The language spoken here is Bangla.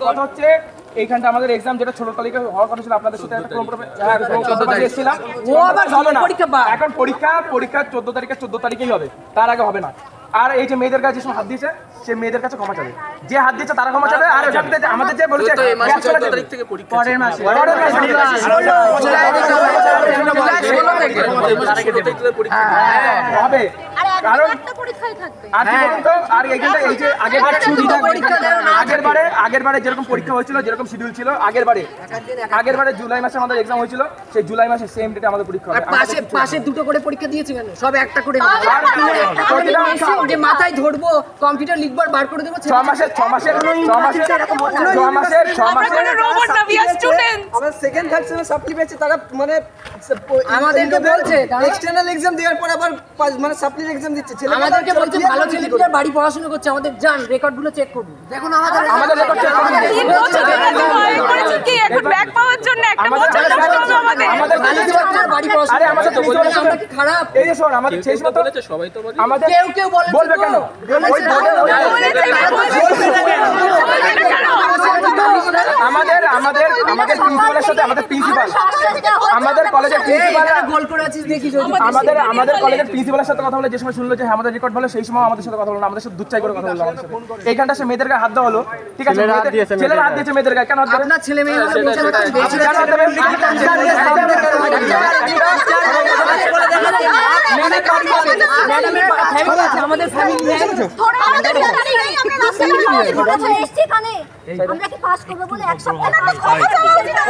কথা হচ্ছে এইখানটা আমাদের এক্সাম যেটা ছোট তালিকা হওয়ার কথা ছিল আপনাদের সাথে একটা হ্যাঁ এসেছিলাম। ও আবার হবে না। পরীক্ষা বা- এখন পরীক্ষা পরীক্ষা 14 তারিখে 14 তারিখেই হবে। তার আগে হবে না। আর এই যে মেয়েদের কাছে যে হাত দিয়েছে সে মেয়েদের কাছে ক্ষমা চাবে। যে হাত দিয়েছে তারা ক্ষমা চাবে। আর ওখান থেকে আমাদের যে বলেছে এই মাসে 14 তারিখ থেকে পরীক্ষা পরের মাসে। পরের মাসে তার আগে থেকে পরীক্ষা হবে। কারণ একটা পরীক্ষাই থাকবে। আর কি বলুন তো আর এইখানটা এই যে আগের আগের বারে আগের বারে যেরকম পরীক্ষা হয়েছিল যেরকম শিডিউল ছিল আগের বারে। আগের বারে জুলাই মাসে আমাদের এক্সাম হয়েছিল সেই জুলাই মাসে সেম ডেটে আমাদের পরীক্ষা আর হবে পাশে পাশে দুটো করে পরীক্ষা দিয়েছে কেন? সব একটা করে আর আর কি বলব? প্রতিটা যে মাথায় ধরবো কম্পিউটার লিখব আর বার করে দেবো ছ মাসের ছ মাসের ছ মাসের ছ মাসের ছ আমার সেকেন্ড থার্ড সাপ্লি পেয়েছে? তারা মানে আমাদেরকে বলছে এক্সটার্নাল এক্সাম দেওয়ার পর আবার মানে সাপ্লির এক্সাম দিচ্ছে আমাদেরকে বলছে ভালো করবে ছেলে কি বাড়ি পড়াশোনা করছে আমাদের যান রেকর্ডগুলো চেক করব দেখুন আমাদের আমাদের রেকর্ড চেক করুন। তিন বছর ধরে তো ভয় করেছি কি এখন ব্যাক পাওয়ার জন্য একটা বছর লাগবে আমাদের। আমাদের ভালো ছেলেপিলার বাড়ি পড়াশোনা আরে আমাদের তো বলছে আমরা কি খারাপ এই যে শোন আমাদের শেষ মতো বলেছে সবাই তো বলে আমাদের কেউ কেউ বলেছে বলবে কেন? ওই আমাদের আমাদের আমাদের প্রিন্সিপালের সাথে আমাদের প্রিন্সিপাল আমাদের কলেজের প্রিন্সিপাল গোল করে আছিস দেখি যদি আমাদের আমাদের কলেজের প্রিন্সিপালের সাথে কথা বলে যে সময় শুনলো যে হ্যাঁ আমাদের রেকর্ড ভালো সেই সময় আমাদের সাথে কথা বলল আমাদের সাথে দুচ্চাই করে কথা বলল আমাদের সাথে এইখানটা সে মেয়েদের গায়ে হাত দেওয়া হলো ঠিক আছে ছেলেরা হাত দিয়েছে মেয়েদের গায়ে কেন হাত দেবে? আপনার ছেলে মেয়ে হলে বেঁচে আমরা কি পাস করব বলে এক সপ্তাহ